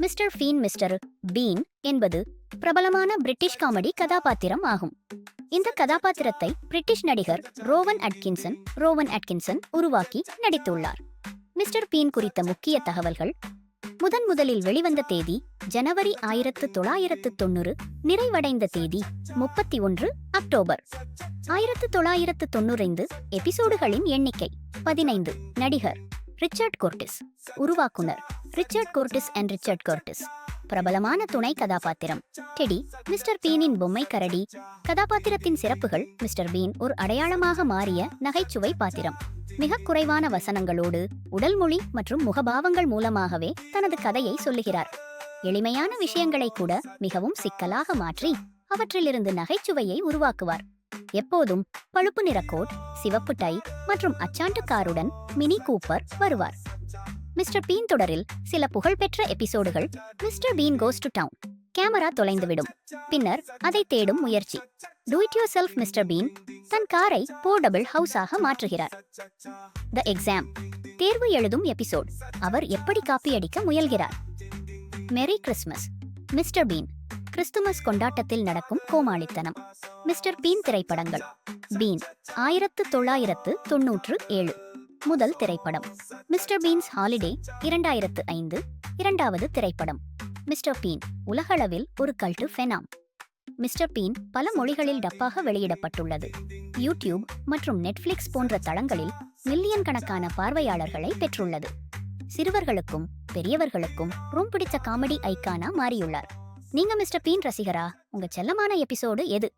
Mister ஃபீன் mister been என்பது பிரபலமான British comedy கதாபாத்திரம் ஆகும். இந்த கதாபாத்திரத்தை பிரிட்டிஷ் நடிகர் ரோவன் அட்கின்சன் ரோவன் அட்கின்சன் உருவாக்கி நடித்துள்ளார். மிஸ்டர் பீன் குறித்த முக்கிய தகவல்கள். முதன் முதலில் வெளிவந்த தேதி ஜனவரி ஆயிரத்து தொள்ளாயிரத்து தொண்ணூறு நிறைவடைந்த தேதி முப்பத்தி ஒன்று அக்டோபர். ஆயிரத்து தொள்ளாயிரத்து தொண்ணூறைந்து எபிசோடுகளின் எண்ணிக்கை பதினைந்து. நடிகர் Richard Curtis உருவாக்குனர். Richard Curtis and Richard Curtis பிரபலமான துணை கதாபாத்திரம். டெடி மிஸ்டர் பீனின் பொம்மை கரடி. கதாபாத்திரத்தின் சிறப்புகள் மிஸ்டர் பீன் ஒரு அடையாளமாக மாறிய நகைச்சுவை பாத்திரம். மிக குறைவான வசனங்களோடு உடல் மொழி மற்றும் முகபாவங்கள் மூலமாகவே தனது கதையை சொல்லுகிறார். எளிமையான விஷயங்களை கூட மிகவும் சிக்கலாக மாற்றி அவற்றிலிருந்து நகைச்சுவையை உருவாக்குவார். எப்போதும் பழுப்பு நிற கோட் சிவப்பு டை மற்றும் அச்சாண்டு காருடன் மினி கூப்பர் வருவார். மிஸ்டர் பீன் தொடரில் சில புகழ்பெற்ற எபிசோடுகள் Mr Bean goes to town camera தொலைந்துவிடும். பின்னர் அதை தேடும் முயற்சி. Do it yourself Mr Bean. தன் காரை போர்டபிள் ஹவுஸாக மாற்றுகிறார். த எக்ஸாம் தேர்வு எழுதும் எபிசோட் அவர் எப்படி காப்பி அடிக்க முயல்கிறார்? மெரி கிறிஸ்மஸ் மிஸ்டர் பீன். கிறிஸ்துமஸ் கொண்டாட்டத்தில் நடக்கும் கோமாளித்தனம். மிஸ்டர் பீன் திரைப்படங்கள். பீன் ஆயிரத்து தொள்ளாயிரத்து தொன்னூற்று ஏழு. முதல் திரைப்படம். மிஸ்டர் பீன்ஸ் ஹாலிடே இரண்டாயிரத்து ஐந்து இரண்டாவது திரைப்படம். மிஸ்டர் பீன் உலகளவில் ஒரு கல்ட்டு ஃபெனாம். மிஸ்டர் பீன் பல மொழிகளில் டப்பாக வெளியிடப்பட்டுள்ளது. யூடியூப் மற்றும் நெட்ஃபிளிக்ஸ் போன்ற தளங்களில் மில்லியன் கணக்கான பார்வையாளர்களை பெற்றுள்ளது. சிறுவர்களுக்கும் பெரியவர்களுக்கும் ரொம்ப பிடித்த காமெடி ஐக்கானா மாறியுள்ளார். நீங்க மிஸ்டர் பீன் ரசிகரா? உங்க செல்லமான எபிசோடு எது?